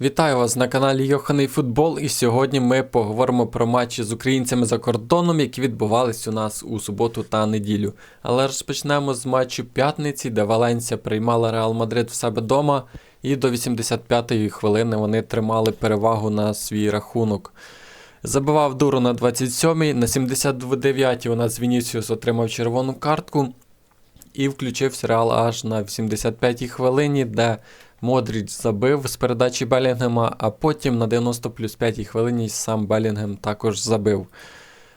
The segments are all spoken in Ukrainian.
Вітаю вас на каналі Йоханий Футбол, і сьогодні ми поговоримо про матчі з українцями за кордоном, які відбувались у нас у суботу та неділю. Але розпочнемо з матчу п'ятниці, де Валенсія приймала Реал Мадрид в себе вдома, і до 85-ї хвилини вони тримали перевагу на свій рахунок. Забивав дуру на 27-й, на 79-й у нас Вінісіус отримав червону картку і включився Реал аж на 85-й хвилині, де Модріч забив з передачі Белінгема, а потім на 90 плюс 5 хвилині сам Белінгем також забив.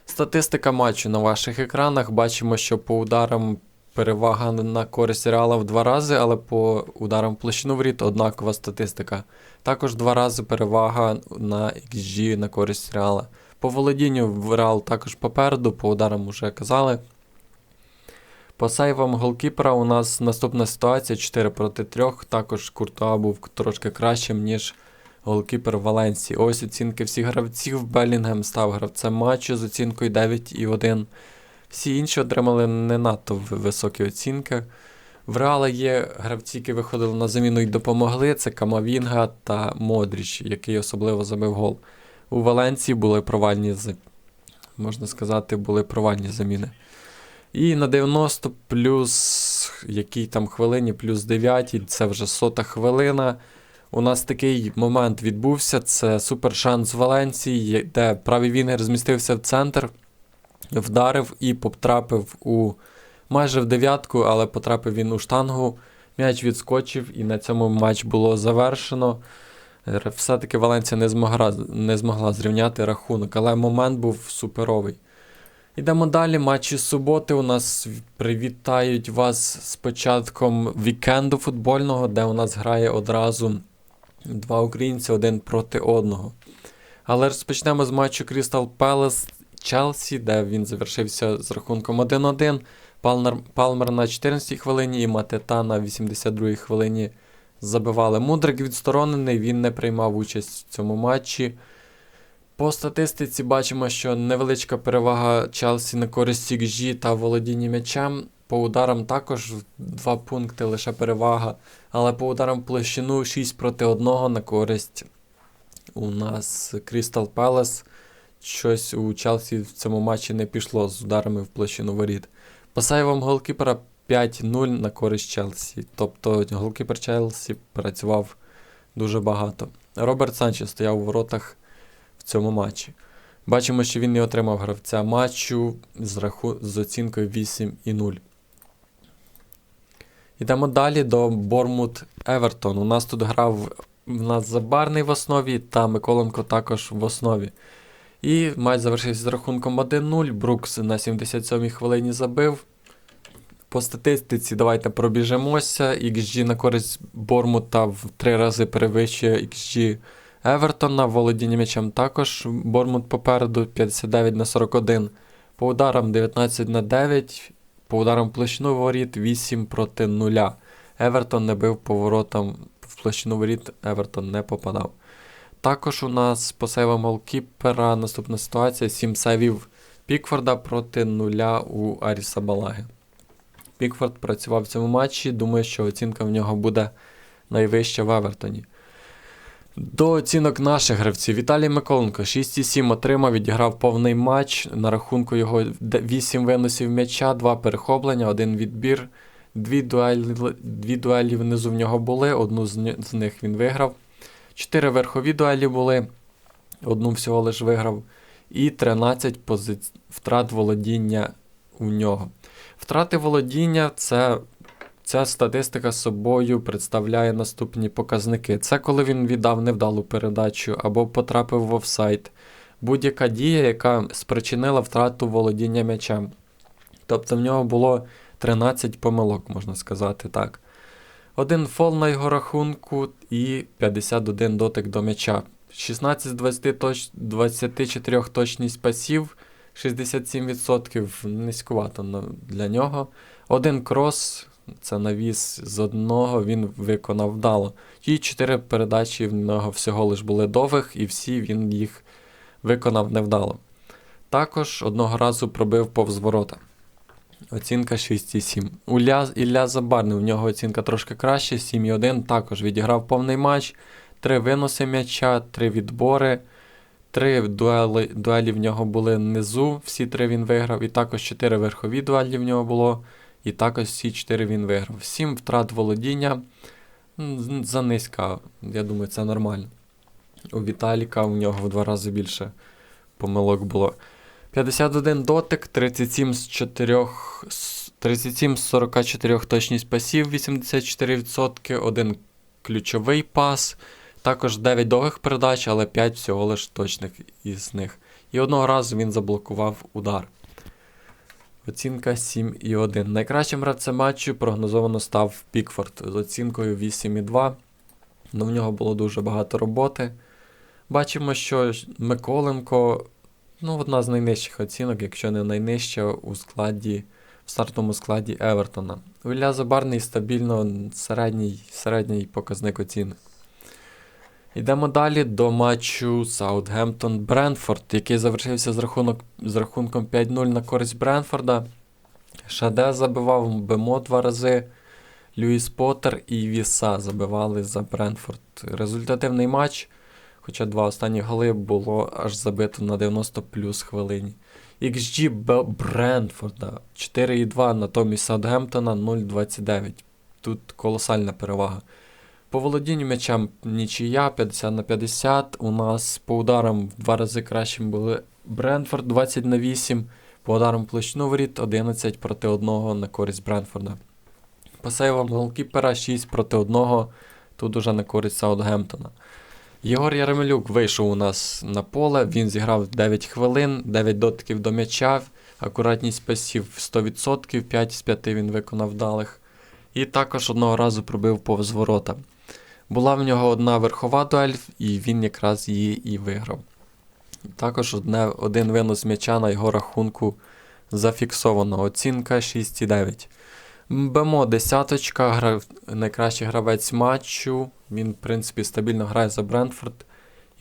Статистика матчу на ваших екранах. Бачимо, що по ударам перевага на користь Реала в два рази, але по ударам в площину однакова статистика. Також два рази перевага на XG на користь Реала. По володінню в Реал також попереду, по ударам вже казали. По сейвам голкіпера у нас наступна ситуація 4 проти 3. Також Куртуа був трошки кращим, ніж голкіпер Валенсії. Ось оцінки всіх гравців. Белінгем став гравцем матчу з оцінкою 9,1. Всі інші отримали не надто високі оцінки. В Реала є гравці, які виходили на заміну і допомогли. Це Камавінга та Модріч, який особливо забив гол. У Валенції були провальні, можна сказати, були провальні заміни. І на 90 плюс якій там хвилині, плюс 9, це вже сота хвилина. У нас такий момент відбувся. Це супер шанс Валенції, де правий вінгер змістився в центр, вдарив і потрапив у майже в дев'ятку, але потрапив він у штангу. М'яч відскочив, і на цьому матч було завершено. Все-таки Валенція не змогла, не змогла зрівняти рахунок, але момент був суперовий. Йдемо далі. Матчі суботи у нас привітають вас з початком вікенду футбольного, де у нас грає одразу два українці один проти одного. Але розпочнемо з матчу Crystal Palace Челсі, де він завершився з рахунком 1-1. Палмер, на 14-й хвилині і Матета на 82-й хвилині забивали. Мудрик відсторонений, він не приймав участь в цьому матчі. По статистиці бачимо, що невеличка перевага Челсі на користь XG та володіння м'ячем. По ударам також два пункти лише перевага. Але по ударам площину 6 проти 1 на користь у нас Crystal Palace. Щось у Челсі в цьому матчі не пішло з ударами в площину воріт. По сейвам голкіпера 5-0 на користь Челсі. Тобто голкіпер Челсі працював дуже багато. Роберт Санчес стояв у воротах в цьому матчі. Бачимо, що він не отримав гравця матчу з, раху... з оцінкою 8,0. Йдемо далі до Бормут Евертон. У нас тут грав в нас Забарний в основі та Миколенко також в основі. І матч завершився з рахунком 1-0. Брукс на 77-й хвилині забив. По статистиці давайте пробіжимося. XG на користь Бормута в три рази перевищує XG Евертона. Володіння м'ячем також Бормут попереду 59 на 41. По ударам 19 на 9. По ударам площину воріт 8 проти 0. Евертон не бив поворотом в площину воріт, Евертон не попадав. Також у нас по сейвам голкіпера наступна ситуація: 7 сейвів Пікфорда проти 0 у Аріса Балаги. Пікфорд працював в цьому матчі. Думаю, що оцінка в нього буде найвища в Евертоні. До оцінок наших гравців. Віталій Миколенко 6,7 отримав, відіграв повний матч. На рахунку його 8 виносів м'яча, 2 перехоплення, 1 відбір. Дві дуелі, дві дуелі внизу в нього були, одну з, них він виграв. Чотири верхові дуелі були, одну всього лиш виграв. І 13 позиц... втрат володіння у нього. Втрати володіння це ця статистика собою представляє наступні показники. Це коли він віддав невдалу передачу або потрапив в офсайд. Будь-яка дія, яка спричинила втрату володіння м'ячем. Тобто в нього було 13 помилок, можна сказати так. Один фол на його рахунку і 51 дотик до м'яча. 16 з 20 точ... 24 точність пасів, 67% низькувато для нього. Один крос, це навіс з одного, він виконав вдало. І 4 передачі в нього всього лиш були довгих, і всі він їх виконав невдало. Також одного разу пробив повз ворота. Оцінка 6,7. Уля, Ілля Забарний, у нього оцінка трошки краще, 7,1. Також відіграв повний матч. 3 виноси м'яча, 3 відбори, 3 дуели, дуелі в нього були внизу, всі 3 він виграв, і також 4 верхові дуелі в нього було, і також всі 4 він виграв. 7 втрат володіння. Занизька, я думаю, це нормально. У Віталіка у нього в два рази більше помилок було. 51 дотик, 37 з 4, 37 з 44 точність пасів, 84%, один ключовий пас, також 9 довгих передач, але 5 всього лиш точних із них. І одного разу він заблокував удар. Оцінка 7,1. Найкращим гравцем матчу прогнозовано став Пікфорд з оцінкою 8,2. Ну, в нього було дуже багато роботи. Бачимо, що Миколенко ну, одна з найнижчих оцінок, якщо не найнижча у складі, в стартовому складі Евертона. У Забарний стабільно середній, середній показник оцінок. Йдемо далі до матчу Саутгемптон Бренфорд, який завершився з, рахунок, з рахунком 5-0 на користь Бренфорда. Шаде забивав Бемо два рази. Льюіс Поттер і Віса забивали за Бренфорд. Результативний матч, хоча два останні голи було аж забито на 90 плюс хвилині. XG Бренфорда 4,2, натомість Саутгемптона 0,29. Тут колосальна перевага. По володінню м'ячем нічия 50 на 50. У нас по ударам в два рази кращим були Бренфорд 20 на 8. По ударам площину воріт 11 проти 1 на користь Бренфорда. По сейвам голкіпера 6 проти 1. Тут уже на користь Саутгемптона. Єгор Яремелюк вийшов у нас на поле. Він зіграв 9 хвилин, 9 дотиків до м'яча. Акуратність пасів 100%, 5 з 5 він виконав вдалих. І також одного разу пробив повз ворота. Була в нього одна верхова дуель, і він якраз її і виграв. Також одне, один винос м'яча на його рахунку зафіксовано. Оцінка 6,9. Бемо десяточка, гра... найкращий гравець матчу. Він, в принципі, стабільно грає за Брентфорд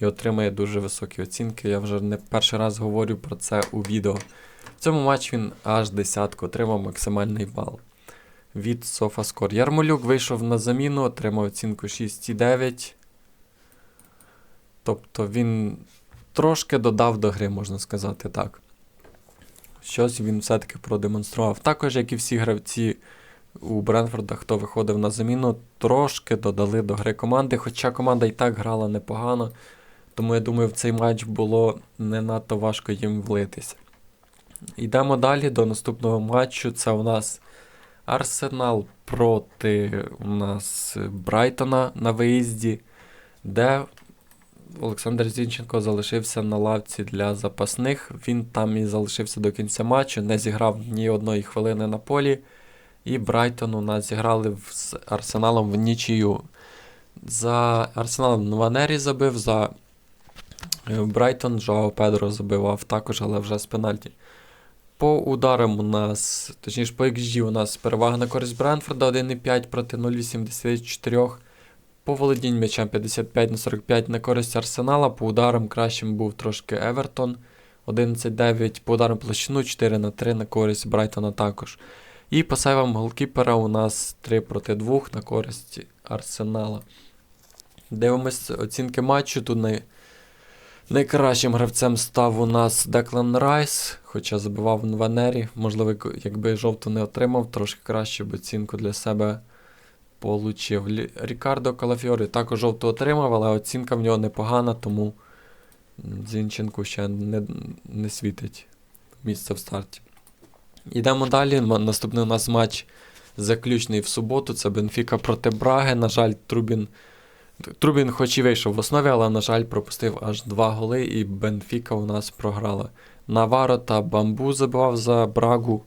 і отримує дуже високі оцінки. Я вже не перший раз говорю про це у відео. В цьому матчі він аж десятку отримав максимальний бал від SofaScore. Ярмолюк вийшов на заміну, отримав оцінку 6,9. Тобто він трошки додав до гри, можна сказати так. Щось він все-таки продемонстрував. Також, як і всі гравці у Бренфорда, хто виходив на заміну, трошки додали до гри команди, хоча команда і так грала непогано. Тому я думаю, в цей матч було не надто важко їм влитися. Йдемо далі до наступного матчу. Це у нас Арсенал проти у нас Брайтона на виїзді, де Олександр Зінченко залишився на лавці для запасних. Він там і залишився до кінця матчу, не зіграв ні одної хвилини на полі. І Брайтон у нас зіграли з Арсеналом в нічию. За Арсеналом Нванері забив, за е, Брайтон Жоао Педро забивав також, але вже з пенальті. По ударам у нас, точніше, по XG у нас перевага на користь Бренфорда 1,5 проти 0,84. По володінню м'ячем 55 на 45 на користь Арсенала. По ударам кращим був трошки Евертон 11,9. По ударам площину 4 на 3 на користь Брайтона також. І по сейвам голкіпера у нас 3 проти 2 на користь Арсенала. Дивимось оцінки матчу. Тут най... найкращим гравцем став у нас Деклан Райс, хоча забивав в Венері. Можливо, якби жовту не отримав, трошки краще б оцінку для себе получив. Рікардо Калафіорі також жовту отримав, але оцінка в нього непогана, тому Зінченку ще не, не світить місце в старті. Йдемо далі. Наступний у нас матч заключний в суботу. Це Бенфіка проти Браги. На жаль, Трубін. Трубін хоч і вийшов в основі, але, на жаль, пропустив аж два голи, і Бенфіка у нас програла. Наваро та Бамбу забивав за Брагу.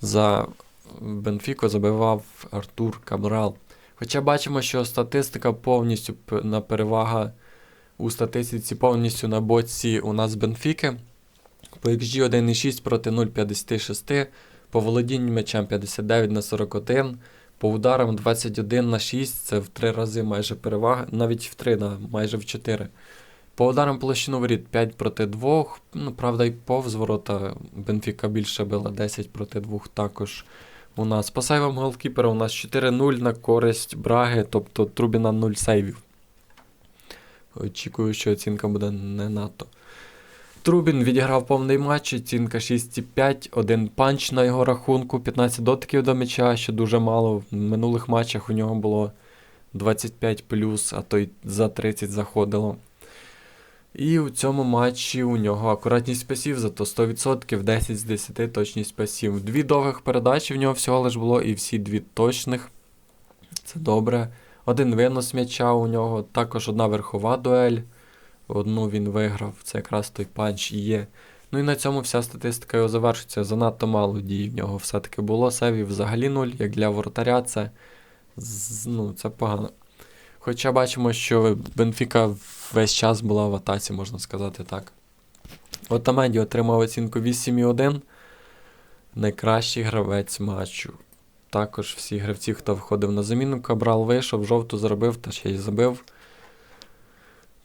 За Бенфіку забивав Артур Кабрал. Хоча бачимо, що статистика повністю на перевага у статистиці повністю на боці у нас Бенфіки. По XG 1,6 проти 0,56, по володінню м'ячем 59 на 41, по ударам 21 на 6, це в 3 рази майже перевага, навіть в 3, да, майже в 4. По ударам площину воріт 5 проти 2. Ну, правда, і повз ворота Бенфіка більше била 10 проти 2 також у нас. По сейвам голкіпера у нас 4-0 на користь Браги, тобто Трубіна 0 сейвів. Очікую, що оцінка буде не надто. Трубін відіграв повний матч, оцінка 6,5, один панч на його рахунку, 15 дотиків до м'яча, що дуже мало. В минулих матчах у нього було 25 а то й за 30 заходило. І у цьому матчі у нього акуратність пасів, зато 100%, 10 з 10 точність пасів. Дві довгих передачі в нього всього лиш було, і всі дві точних. Це добре. Один винос м'яча у нього, також одна верхова дуель. Одну він виграв, це якраз той панч і є. Ну і на цьому вся статистика його завершиться. Занадто мало дій в нього все-таки було. Севів взагалі нуль, як для воротаря, це, ну, це погано. Хоча бачимо, що Бенфіка весь час була в атаці, можна сказати так. Отаменді отримав оцінку 8,1. Найкращий гравець матчу. Також всі гравці, хто входив на заміну, Кабрал вийшов, жовту зробив та ще й забив.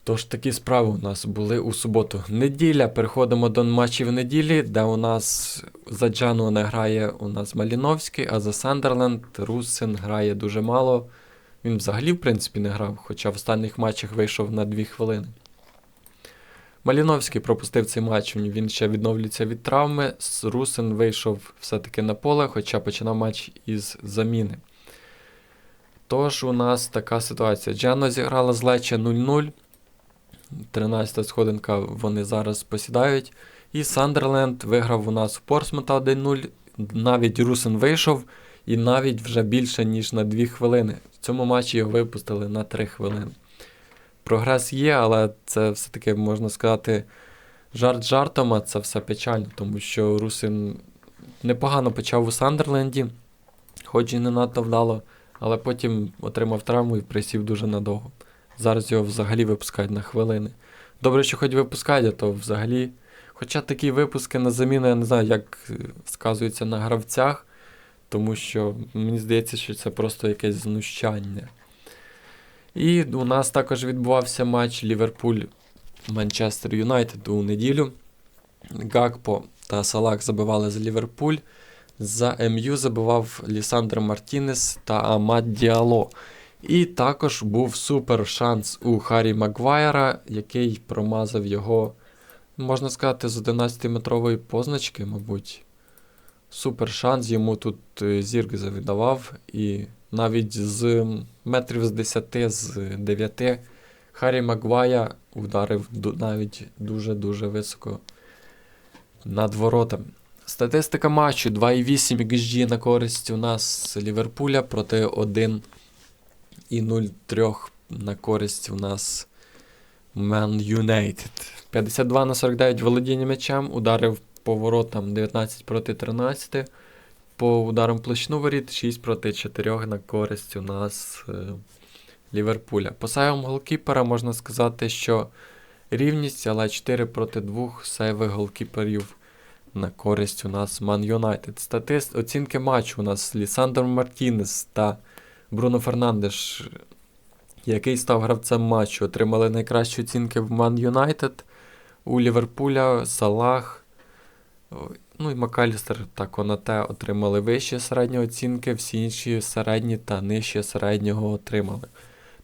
Тож такі справи у нас були у суботу. Неділя. Переходимо до матчів неділі, де у нас за Джану не грає у нас Маліновський, а за Сандерленд Русин грає дуже мало. Він взагалі, в принципі, не грав, хоча в останніх матчах вийшов на 2 хвилини. Маліновський пропустив цей матч, він ще відновлюється від травми. Русин вийшов все-таки на поле, хоча починав матч із заміни. Тож у нас така ситуація. Джано зіграла з Лече 0-0. 13 сходинка вони зараз посідають. І Сандерленд виграв у нас у Портсмута 1-0. Навіть Русин вийшов, і навіть вже більше, ніж на 2 хвилини. В цьому матчі його випустили на 3 хвилини. Прогрес є, але це все-таки можна сказати жарт жартом, а це все печально, тому що Русин непогано почав у Сандерленді, хоч і не надто вдало, але потім отримав травму і присів дуже надовго. Зараз його взагалі випускають на хвилини. Добре, що хоч випускають, а то взагалі. Хоча такі випуски на заміну, я не знаю, як е, сказується на гравцях, тому що мені здається, що це просто якесь знущання. І у нас також відбувався матч Ліверпуль Манчестер Юнайтед у неділю. Гакпо та Салах забивали за Ліверпуль. За МЮ забивав Лісандр Мартінес та Амад Діало. І також був супер шанс у Харі Магуайра, який промазав його, можна сказати, з 11-метрової позначки, мабуть. Супер шанс йому тут е, зірк завідавав. І навіть з метрів з 10, з 9 Харі Магуая ударив навіть дуже-дуже високо над воротами. Статистика матчу 2,8 XG на користь у нас Ліверпуля проти 1 і 0,3 на користь у нас Man United. 52 на 49 володіння м'ячем, ударив по воротам 19 проти 13. По ударам площину воріт 6 проти 4 на користь у нас е, Ліверпуля. По сейвам голкіпера можна сказати, що рівність, але 4 проти 2 сейви голкіперів на користь у нас Man United. Статист, оцінки матчу у нас Лісандр Мартінес та Бруно Фернандеш, який став гравцем матчу, отримали найкращі оцінки в Man United. У Ліверпуля Салах, ну і Макалістер та Конате отримали вищі середні оцінки, всі інші середні та нижче середнього отримали.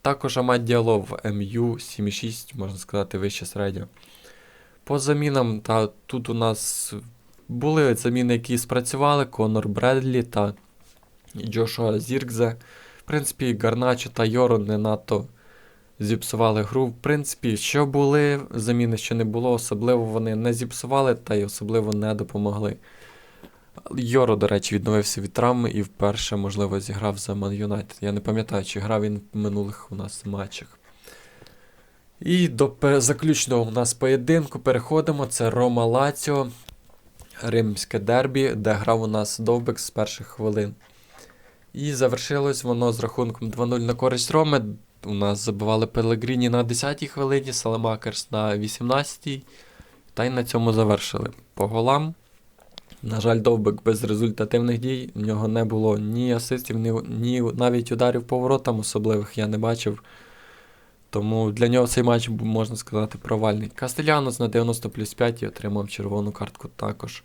Також Амад Діало в МЮ 7,6, можна сказати, вище середнього. По замінам, та тут у нас були заміни, які спрацювали: Конор Бредлі та Джошуа Зіркзе. В принципі, Гарначо та Йоро не надто зіпсували гру. В принципі, що були, заміни, що не було, особливо вони не зіпсували та й особливо не допомогли. Йоро, до речі, відновився від травми і вперше, можливо, зіграв за Man United. Я не пам'ятаю, чи грав він в минулих у нас матчах. І до заключного у нас поєдинку переходимо. Це Рома Лаціо, римське дербі, де грав у нас Довбек з перших хвилин. І завершилось воно з рахунком 2-0 на користь Роми. У нас забивали Пелегріні на 10-й хвилині, Саламакерс на 18-й. Та й на цьому завершили. По голам. На жаль, Довбек без результативних дій. В нього не було ні асистів, ні, ні навіть ударів по воротам особливих я не бачив. Тому для нього цей матч можна сказати, провальний. Кастелянос на 90 плюс 5 і отримав червону картку також.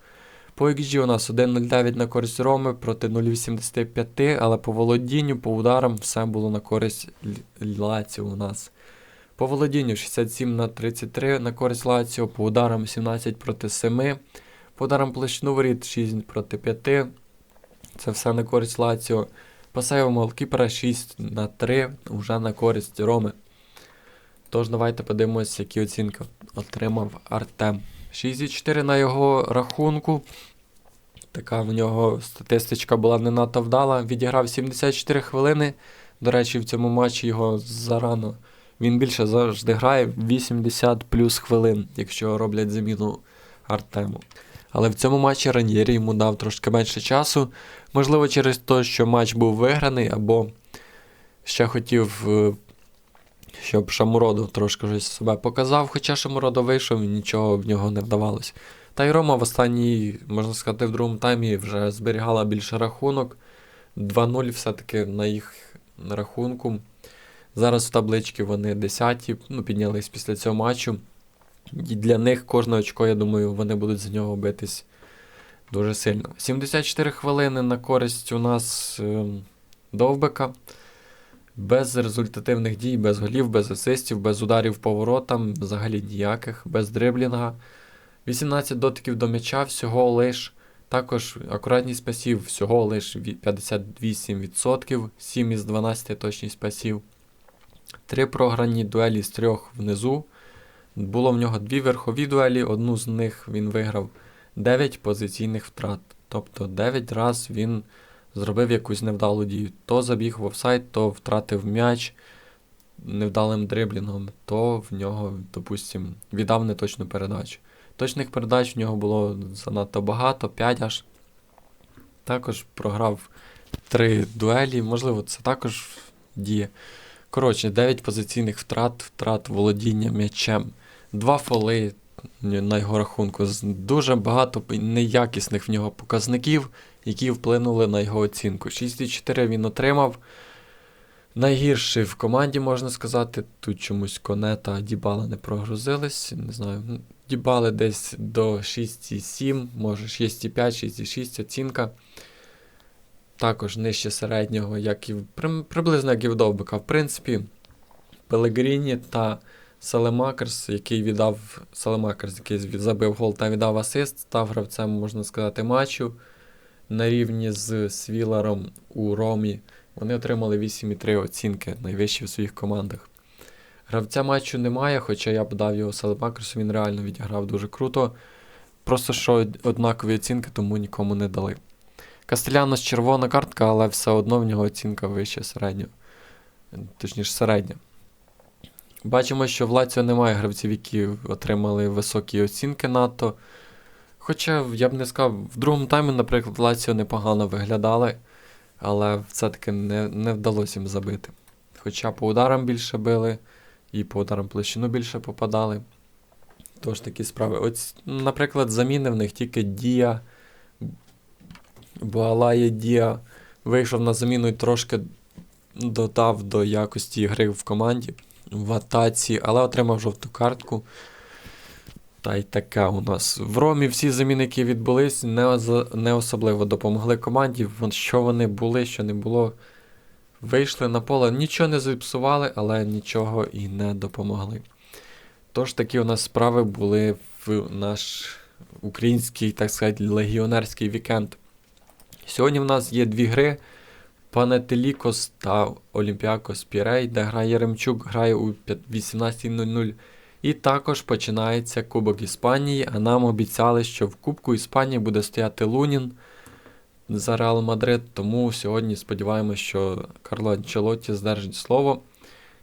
По XG у нас 1.09 на користь Роми проти 0.85, але по володінню, по ударам все було на користь Лаціо у нас. По володінню 67 на 33 на користь Лаціо, по ударам 17 проти 7, по ударам площину воріт 6 проти 5. Це все на користь Лаціо. По сейвам голкіпера 6 на 3 вже на користь Роми. Тож давайте подивимося, які оцінки отримав Артем. 6,4 на його рахунку. Така в нього статистичка була не надто вдала. Відіграв 74 хвилини. До речі, в цьому матчі його зарано. Він більше завжди грає 80 плюс хвилин, якщо роблять заміну Артему. Але в цьому матчі Раньєрі йому дав трошки менше часу. Можливо, через те, що матч був виграний, або ще хотів, е, щоб Шамуродов трошки щось себе показав, хоча Шамуродов вийшов і нічого в нього не вдавалося. Та й Рома в останній, можна сказати, в другому таймі вже зберігала більше рахунок. 2-0 все-таки на їх рахунку. Зараз в табличці вони 10 ну, піднялись після цього матчу. І для них кожне очко, я думаю, вони будуть за нього битись дуже сильно. 74 хвилини на користь у нас е, Довбика. Без результативних дій, без голів, без асистів, без ударів по воротам, взагалі ніяких, без дриблінга. 18 дотиків до м'яча, всього лиш. Також акуратність пасів, всього лиш 58%, 7 із 12 точність пасів. Три програні дуелі з трьох внизу. Було в нього дві верхові дуелі, одну з них він виграв 9 позиційних втрат. Тобто 9 разів він зробив якусь невдалу дію. То забіг в офсайд, то втратив м'яч невдалим дриблінгом, то в нього, допустим, віддав неточну передачу. Точних передач в нього було занадто багато, 5 аж. Також програв 3 дуелі, можливо, це також діє. Коротше, 9 позиційних втрат, втрат володіння м'ячем, 2 фоли на його рахунку. Дуже багато неякісних в нього показників, які вплинули на його оцінку. 6,4 він отримав. Найгірший в команді, можна сказати. Тут чомусь Коне та Дібала не прогрузились. Не знаю. Дібали десь до 6,7, може 6,5, 6,6 оцінка. Також нижче середнього, як і приблизно як і в Довбика. В принципі, Пелегріні та Салемакерс, який віддав Салемакерс, який забив гол та віддав асист, став гравцем, можна сказати, матчу на рівні з Свіларом у Ромі. Вони отримали 8,3 оцінки, найвищі в своїх командах. Гравця матчу немає, хоча я б дав його Салемакерсу, він реально відіграв дуже круто. Просто що однакові оцінки, тому нікому не дали. Кастелянос червона картка, але все одно в нього оцінка вища середнього. Точніше, середня. Бачимо, що в Лаціо немає гравців, які отримали високі оцінки надто. Хоча я б не сказав, в другому таймі, наприклад, Лаціо непогано виглядали, але все-таки не, не вдалося їм забити. Хоча по ударам більше били, і по ударам площину більше попадали. Тож такі справи. Ось, наприклад, заміни в них тільки Дія, Буалає Дія вийшов на заміну і трошки додав до якості гри в команді в атаці, але отримав жовту картку. Та й така у нас. В Ромі всі заміни, які відбулись, не, не особливо допомогли команді. Що вони були, що не було. Вийшли на поле, нічого не зіпсували, але нічого і не допомогли. Тож такі у нас справи були в наш український, так сказати, легіонерський вікенд. Сьогодні в нас є дві гри: Панетелікос та Олімпіакос Пірей, де грає Ремчук, грає у 18.00. І також починається Кубок Іспанії, а нам обіцяли, що в Кубку Іспанії буде стояти Лунін за Реал Мадрид. Тому сьогодні сподіваємося, що Карло Анчелотті здержить слово.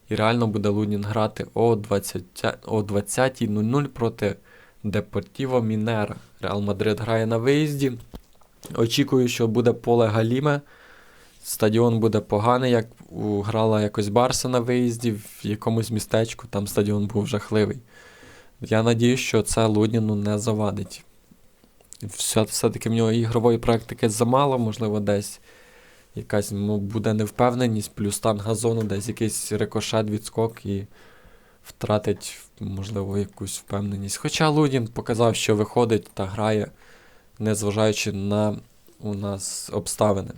І реально буде Лунін грати о 20 о 20.00 проти Депортіво Мінера. Реал Мадрид грає на виїзді. Очікую, що буде поле Галіме. Стадіон буде поганий, як грала якось Барса на виїзді в якомусь містечку, там стадіон був жахливий. Я надію, що це Луніну не завадить. Все, все-таки в нього ігрової практики замало, можливо, десь якась ну, буде невпевненість, плюс стан газону, десь якийсь рикошет, відскок і втратить, можливо, якусь впевненість. Хоча Лунін показав, що виходить та грає, незважаючи на у нас обставини.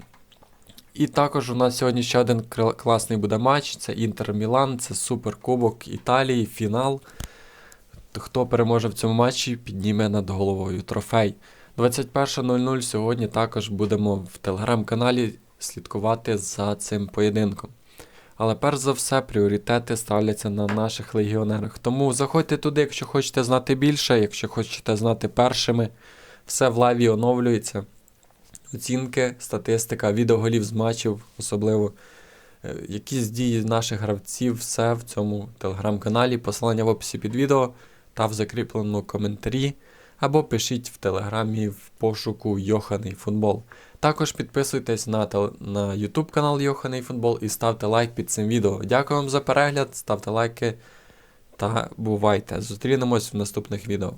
І також у нас сьогодні ще один класний буде матч. Це Інтер Мілан, це Суперкубок Італії, фінал. Хто переможе в цьому матчі, підніме над головою трофей. 21.00 сьогодні також будемо в телеграм-каналі слідкувати за цим поєдинком. Але перш за все пріоритети ставляться на наших легіонерах. Тому заходьте туди, якщо хочете знати більше, якщо хочете знати першими. Все в лайві оновлюється. Оцінки, статистика, відеоголів з матчів, особливо е, якісь дії наших гравців, все в цьому телеграм-каналі. Посилання в описі під відео та в закріпленому коментарі. Або пишіть в телеграмі в пошуку Йоханий футбол. Також підписуйтесь на, тел- на YouTube канал Йоханий футбол і ставте лайк під цим відео. Дякую вам за перегляд, ставте лайки та бувайте. Зустрінемось в наступних відео.